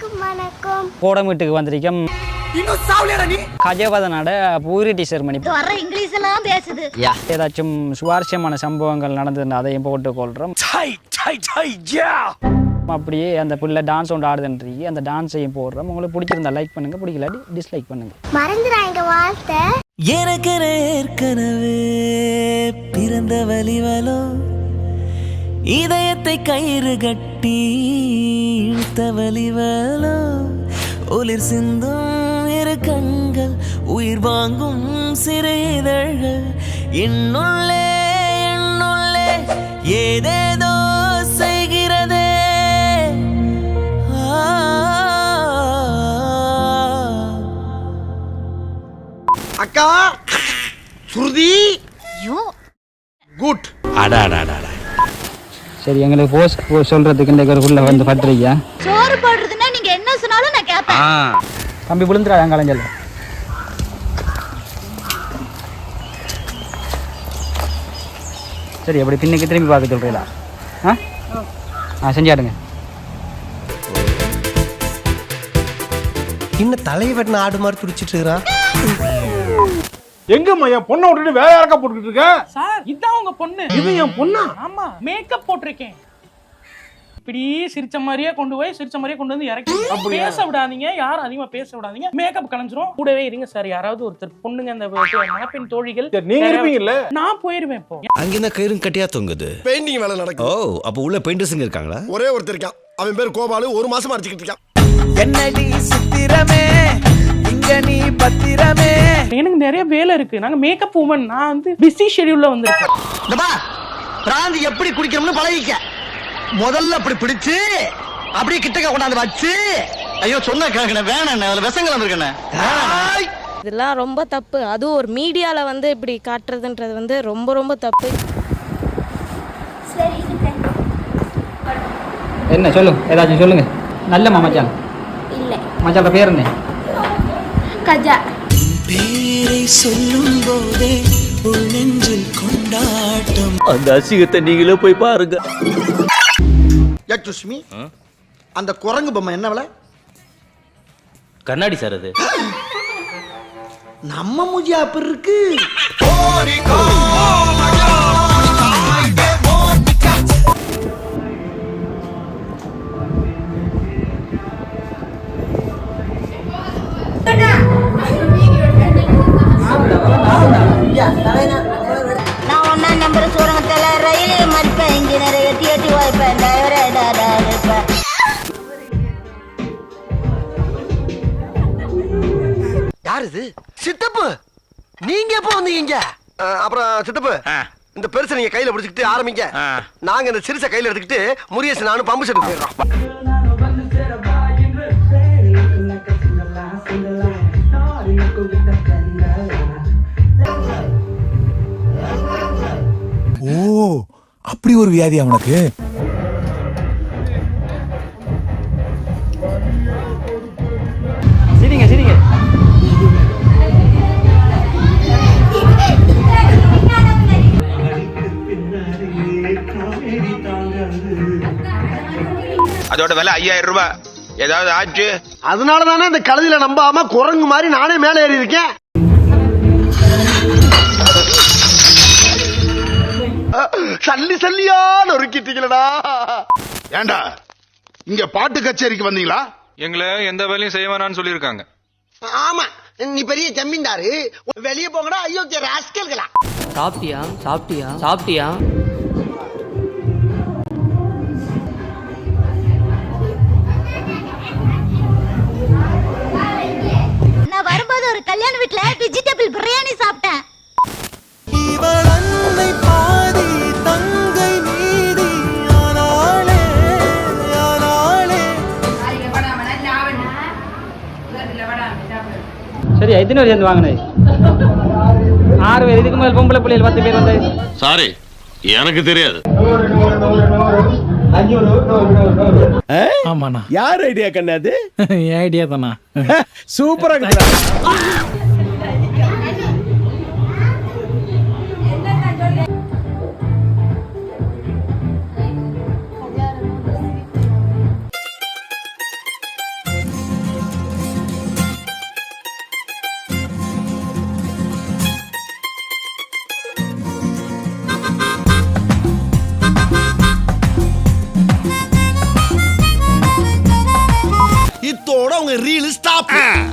அனைவருக்கும் வணக்கம். கோடம் வீட்டுக்கு வந்திருக்கோம். கஜபதனோட பூரிட்டி செருமனி வர இங்கிலீஷ் எல்லாம் பேசுது. ஏதாச்சும் சுவாரஸ்யமான சம்பவங்கள் நடந்ததுன்னா அதையும் போட்டு கொள்றோம். அப்படியே அந்த பிள்ளை டான்ஸ் ஒன்று ஆடுதுன்றீங்க அந்த டான்ஸையும் போடுறோம். உங்களுக்கு பிடிச்சிருந்தா லைக் பண்ணுங்க பிடிக்கலாட்டி டிஸ்லைக் பண்ணுங்க. மறந்துடாங்க வாழ்த்தை எனக்கு ஏற்கனவே பிறந்த வலிவலோ இதயத்தை கயிறு கட்டி இழுத்த வலிவலோ ஒளிர் சிந்தும் இரு கண்கள் உயிர் வாங்கும் சிறு இதழ்கள். என்னுள்ளே என்னுள்ளே ஏதேதோ செய்கிறதே. அக்கா சுருதி. குட் சரி எங்களுக்கு போஸ்ட் சொல்றதுக்கு இந்த கருக்குள்ள வந்து பட்டுறீங்க சோறு போடுறதுன்னா நீங்க என்ன சொன்னாலும் நான் கேட்பேன் தம்பி விழுந்துடா கலைஞல் சரி அப்படி பின்னுக்கு திரும்பி பார்க்க சொல்றீங்களா? ஆ? ஆ செஞ்சாடுங்க. இன்னும் தலையை வெட்டின ஆடு மாதிரி துடிச்சிட்டு இருக்கிறான் எங்கம்மா என் பொண்ணை விட்டுட்டு வேற யாருக்கா போட்டுக்கிட்டு இருக்க? சார் இதான் உங்க பொண்ணு. இது என் பொண்ணா? ஆமா மேக்கப் போட்டிருக்கேன். இப்படி சிரிச்ச மாதிரியே கொண்டு போய் சிரிச்ச மாதிரியே கொண்டு வந்து இறக்கி பேச விடாதீங்க யாரும் அதிகமா பேச விடாதீங்க. மேக்கப் கலைஞ்சிரும். கூடவே இருங்க சார் யாராவது ஒருத்தர் பொண்ணுங்க அந்த மணப்பெண் தோழிகள். நீங்க இருப்பீங்கல்ல? நான் போயிருவேன் இப்போ. அங்கிருந்த கயிறும் கட்டியா தொங்குது? பெயிண்டிங் வேலை ஓ நடக்கும் அப்ப உள்ள பெயிண்டர்ஸுங்க இருக்காங்களா? ஒரே ஒருத்தர் இருக்கான். அவன் பேர் கோபாலு. ஒரு மாசமா அடிச்சுக்கிட்டு இருக்கான். என்னடி சித்திரமே? இங்க நீ பத்திரமே? எனக்கு நிறைய வேலை இருக்கு. நாங்க மேக்கப் உமன் நான் வந்து பிஸி ஷெடியூல்ல வந்திருக்கேன். பிராந்தி எப்படி குடிக்கணும்னு பழகிக்க. முதல்ல அப்படி பிடிச்சு அப்படியே கிட்டக்க கொண்டாந்து வச்சு. ஐயோ சொன்ன கேட்கணும் வேணாண்ணே அதுல விஷங்கள் வந்திருக்கண்ணே. இதெல்லாம் ரொம்ப தப்பு. அதுவும் ஒரு மீடியாவில் வந்து இப்படி காட்டுறதுன்றது வந்து ரொம்ப ரொம்ப தப்பு. என்ன சொல்லுங்க ஏதாச்சும் சொல்லுங்க. நல்ல மச்சான். இல்ல. மச்சான் பேர் என்ன? கஜா. பேரை சொல்லும் போதே உள் நெஞ்சில் கொண்டாட்டம். அந்த அசிங்கத்தை நீங்களே போய் பாருங்க. சுஷ்மி அந்த குரங்கு பொம்மை என்ன விலை? கண்ணாடி சார் அது. நம்ம மூஜி அப்படி இருக்கு. நான் ஒன்னா நம்பர் சூரங்கத்தில் ரயில் மதிப்பேன் இன்ஜினியர் எட்டி எட்டி வாய்ப்பேன். டிரைவரே இருப்பேன் யார் இது? சித்தப்பு! நீங்க எப்போ வந்தீங்க? அப்புறம் சித்தப்பு இந்த பெருசை நீங்க கையில பிடிச்சிக்கிட்டு ஆரம்பிங்க. நாங்க இந்த சிறுசை கையில எடுத்துக்கிட்டு முருகேசன் நானும் பம்பு செட்டு போயிடுறோம். அப்படி ஒரு சரிங்க சரிங்க. அதோட விலை ஐயாயிரம் ரூபாய். ஏதாவது ஆச்சு? அதனால தானே இந்த கழுதியில நம்பாம குரங்கு மாதிரி நானே மேலே ஏறி இருக்கேன் சல்லி சல்லியா நொறுக்கிட்டீங்களடா ஏண்டா இங்க பாட்டு கச்சேரிக்கு வந்தீங்களா? எங்களை எந்த வேலையும் செய்ய வேணாம்னு சொல்லியிருக்காங்க. ஆமா நீ பெரிய ஜமீன்தாரு. வெளியே போங்கடா ஐயோ ராஸ்கல்களா. சாப்பிட்டியா? சாப்பிட்டியா? சாப்பிட்டியா? நான் வரும்போது ஒரு கல்யாண வீட்ல வெஜிடபிள் பிரியாணி சாப்பிட்டேன். எத்தனை பேர் சேர்ந்து வாங்கினது? ஆறு பேர். இதுக்கு மேல் பொம்பளை பிள்ளைகள் பத்து பேர் வந்து சாரி எனக்கு தெரியாது. ஆமாண்ணா. யார் ஐடியா கண்ணாது என் ஐடியா தானா? சூப்பரா Ah!